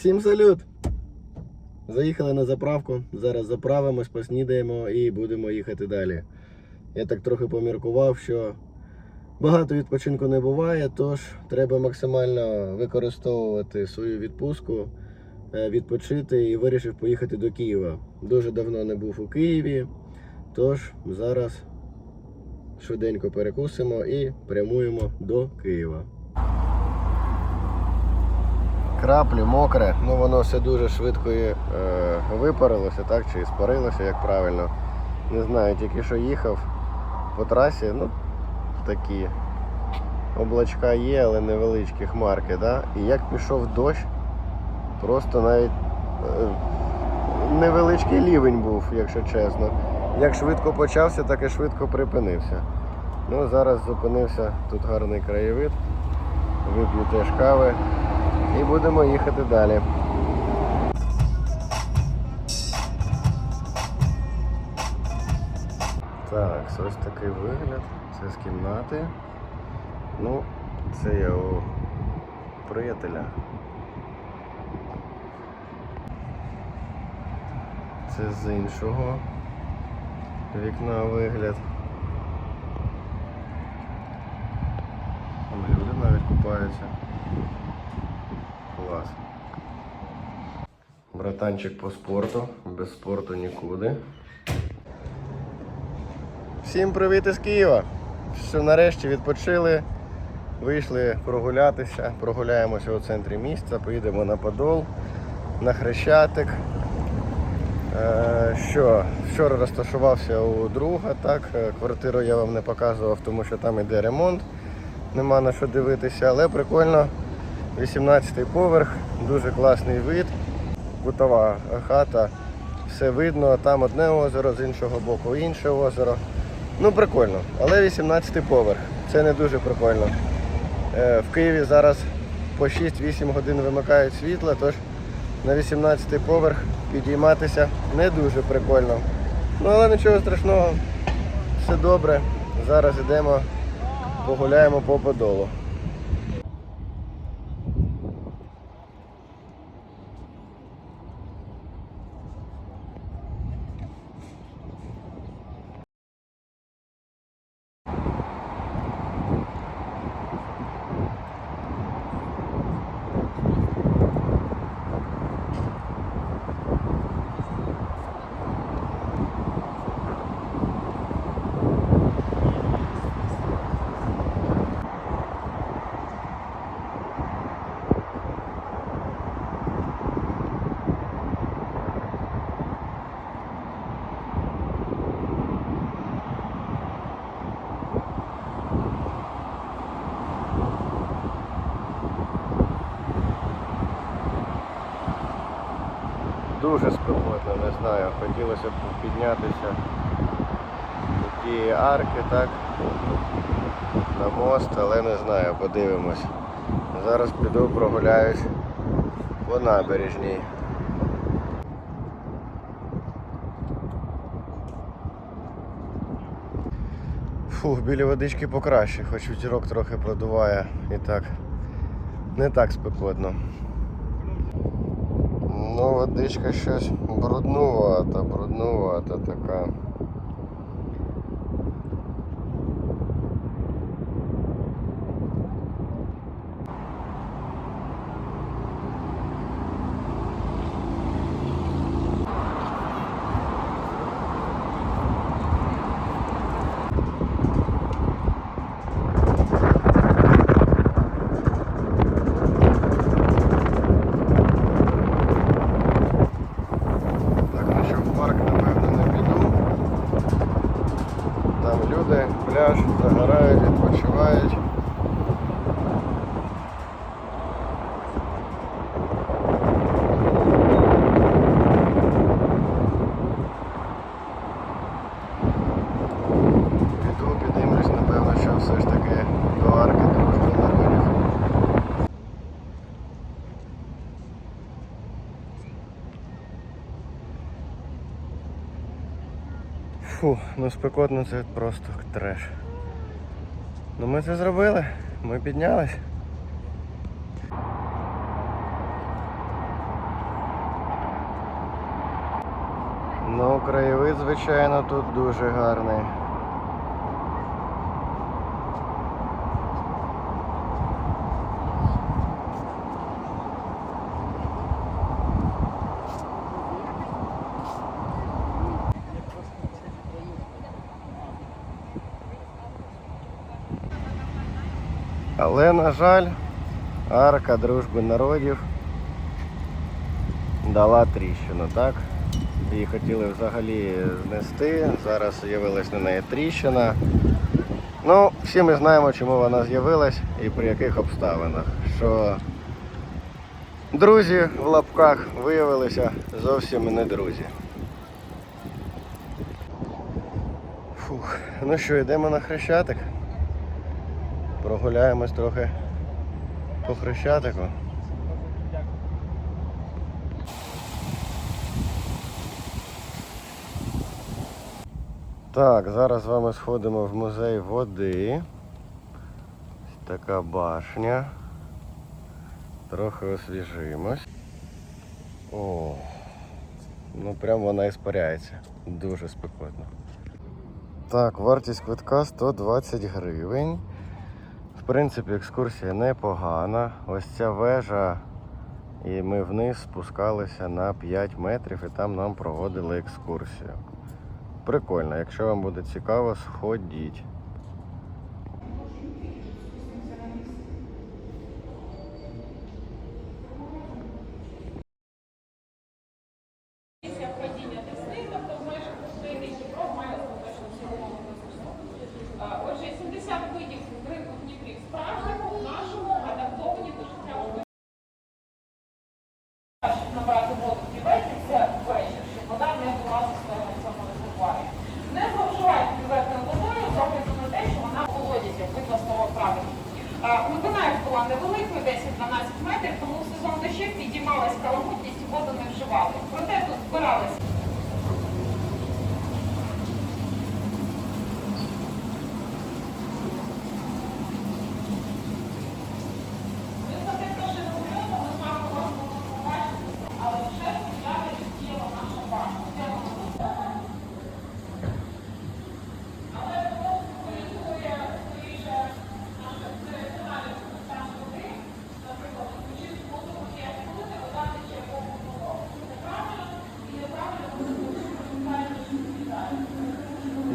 Всім салют! Заїхали на заправку. Зараз заправимось, поснідаємо і будемо їхати далі. Я так трохи поміркував, що багато відпочинку не буває, тож треба максимально використовувати свою відпустку, е, відпочити і вирішив поїхати до Києва. Дуже давно не був у Києві, тож зараз швиденько перекусимо і прямуємо до Києва. Краплі мокре, ну воно все дуже швидко і, е, випарилося, так, чи спарилося, як правильно. Не знаю, тільки що їхав по трасі, ну такі облачка є, але невеличкі хмарки. Да? І як пішов дощ, просто навіть е, невеличкий лівень був, якщо чесно. Як швидко почався, так і швидко припинився. Ну, зараз зупинився, тут гарний краєвид, вип'ю теж кави і будемо їхати далі. Так, ось такий вигляд. Це з кімнати. Ну, це я у приятеля. Це з іншого вікна вигляд. Там люди навіть купаються. Клас. Братанчик по спорту. Без спорту нікуди. Всім привіт із Києва! Що нарешті відпочили. Вийшли прогулятися, прогуляємося у центрі міста, поїдемо на Подол, на Хрещатик. Е, що, вчора розташувався у друга, так, е, квартиру я вам не показував, тому що там іде ремонт, нема на що дивитися, але прикольно. 18 поверх, дуже класний вид, кутова хата, все видно, там одне озеро, з іншого боку інше озеро. Ну прикольно, але 18 поверх, це не дуже прикольно. Е, В Києві зараз по 6-8 годин вимикають світло, тож на 18 поверх підійматися не дуже прикольно. Ну але нічого страшного, все добре. Зараз йдемо, погуляємо по подолу. Дуже спекотно, не знаю. Хотілося б піднятися до тієї арки, так, на мост, але не знаю, подивимось. Зараз піду прогуляюсь по набережній. Фух, біля водички покраще, хоч вітерок трохи продуває і так. Не так спекотно. Ну, водичка щось бруднувата, бруднувата така. Так, ну що в парк, напевно, не піду. Там люди, пляж, загорають, відпочивають. Піду, підіймусь, напевно, що все ж таки до арки дружби народів. Фу, ну спекотно це просто треш. Ну ми це зробили, ми піднялись. Ну, краєвид, звичайно, тут дуже гарний. Але, на жаль, арка дружби народів дала тріщину, так? Її хотіли взагалі знести. Зараз з'явилась на неї тріщина. Ну, всі ми знаємо, чому вона з'явилась і при яких обставинах. Що друзі в лапках виявилися зовсім не друзі. Фух. Ну що, йдемо на хрещатик. Прогуляємось трохи по хрещатику. Так, зараз з вами сходимо в музей води. Така башня. Трохи освіжимось. О, ну прям вона іспаряється. Дуже спекотно. Так, вартість квитка 120 гривень. Принципі, екскурсія непогана. Ось ця вежа, і ми вниз спускалися на 5 метрів і там нам проводили екскурсію. Прикольно, якщо вам буде цікаво, сходіть. Була невеликою, 10-12 метрів, тому в сезон дощів підіймалась каламутність воду не вживали. Проте тут збиралися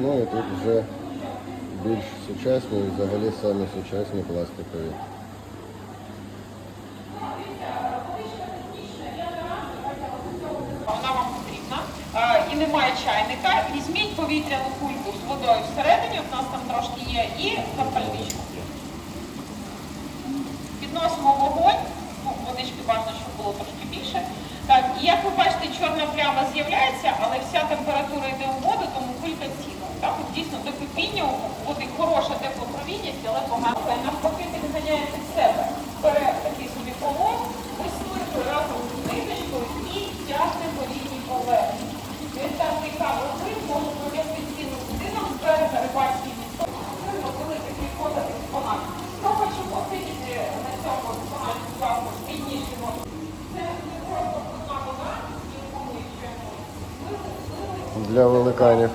Ну і тут вже більш сучасні і взагалі самі сучасні пластикові. вона вам потрібна і немає чайника, візьміть повітряну кульку з водою всередині, у нас там трошки є, і запальничку. Підносимо вогонь, ну, водички бажано, щоб було трошки більше. Так, і як ви бачите, чорна пляма з'являється, але вся температура йде у воду, тому кулька ціла. Так, от дійсно до кипіння у води хороша теплопровідність, але погано. Навпаки, підганяє під себе. Бере такий собі полон, висмикує разом з ниточкою і тягне по лінії поверхні. Він там цікаво вплив може провести цілу будинок з берега рибальський місто. Великий підходити експонат. Хто хоче посидіти на цьому експонаті з вами. Це не просто одна вода, ще Для великанів.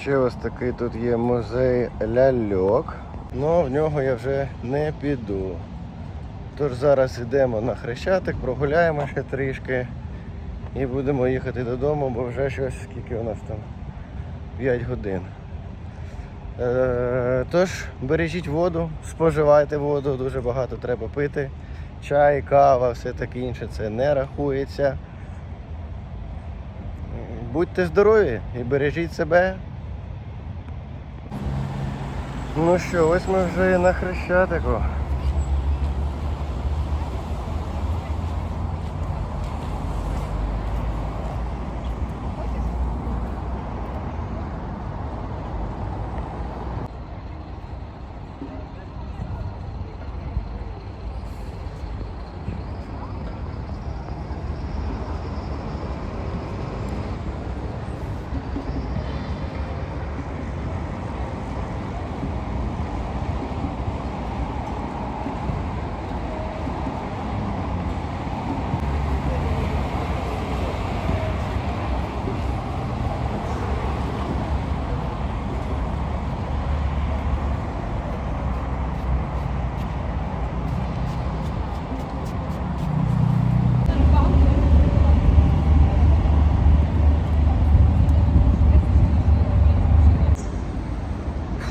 Ще ось такий тут є музей ляльок. Ну, в нього я вже не піду. Тож зараз йдемо на Хрещатик, прогуляємо ще трішки і будемо їхати додому, бо вже щось, скільки у нас там? 5 годин. Е, тож бережіть воду, споживайте воду, дуже багато треба пити. Чай, кава, все таке інше це не рахується. Будьте здорові і бережіть себе. Ну що, ось ми вже на Хрещатику.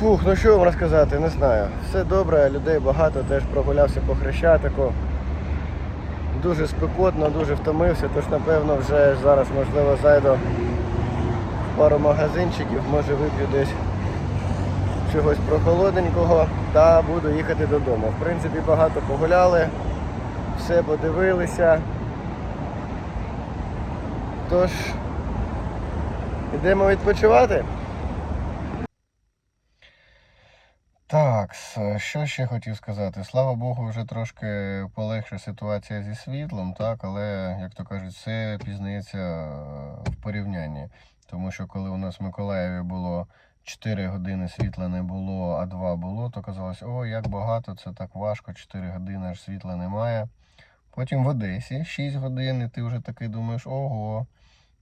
Фух, ну що вам розказати, не знаю. Все добре, людей багато, теж прогулявся по Хрещатику. Дуже спекотно, дуже втомився, тож напевно вже зараз можливо зайду в пару магазинчиків, може вип'ю десь чогось прохолодненького та буду їхати додому. В принципі, багато погуляли, все подивилися. Тож, йдемо відпочивати. Так, що ще хотів сказати? Слава Богу, вже трошки полегша ситуація зі світлом, так, але, як то кажуть, все пізнається е, в порівнянні. Тому що коли у нас в Миколаєві було 4 години світла не було, а 2 було, то казалось, о, як багато, це так важко, 4 години аж світла немає. Потім в Одесі 6 годин, і ти вже такий думаєш, ого.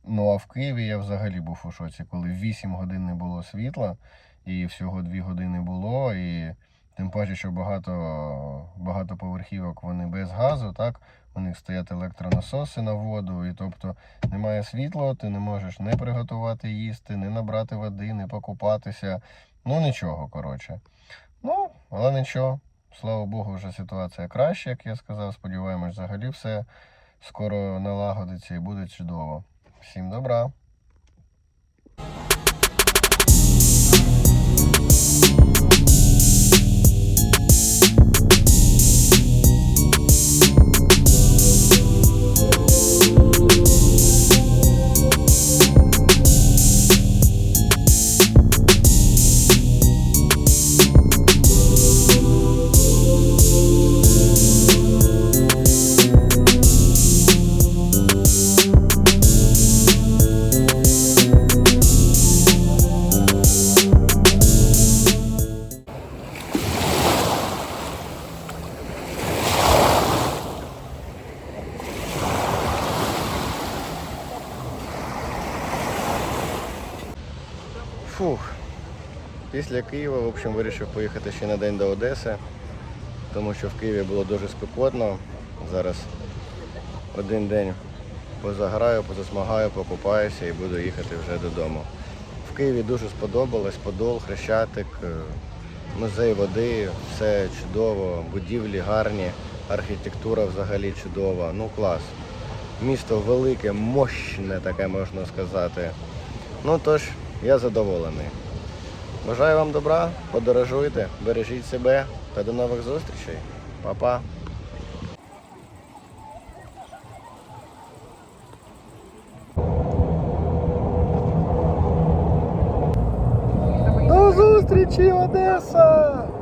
Ну а в Києві я взагалі був у шоці, коли 8 годин не було світла і всього 2 години було, і тим паче, що багато, багато поверхівок вони без газу, так? У них стоять електронасоси на воду, і тобто немає світла, ти не можеш не приготувати їсти, не набрати води, не покупатися. Ну нічого, коротше. Ну, але нічого. Слава Богу, вже ситуація краща, як я сказав. Сподіваємось, взагалі все скоро налагодиться і буде чудово. Всім добра! Фух. Після Києва, в общем, вирішив поїхати ще на день до Одеси, тому що в Києві було дуже спекотно. Зараз один день позаграю, позасмагаю, покупаюся і буду їхати вже додому. В Києві дуже сподобалось, Подол, Хрещатик, е, музей води, все чудово, будівлі гарні, архітектура взагалі чудова. Ну клас. Місто велике, мощне таке можна сказати. Ну тож, я задоволений. Бажаю вам добра, подорожуйте, бережіть себе та до нових зустрічей. Па-па. До зустрічі, Одеса!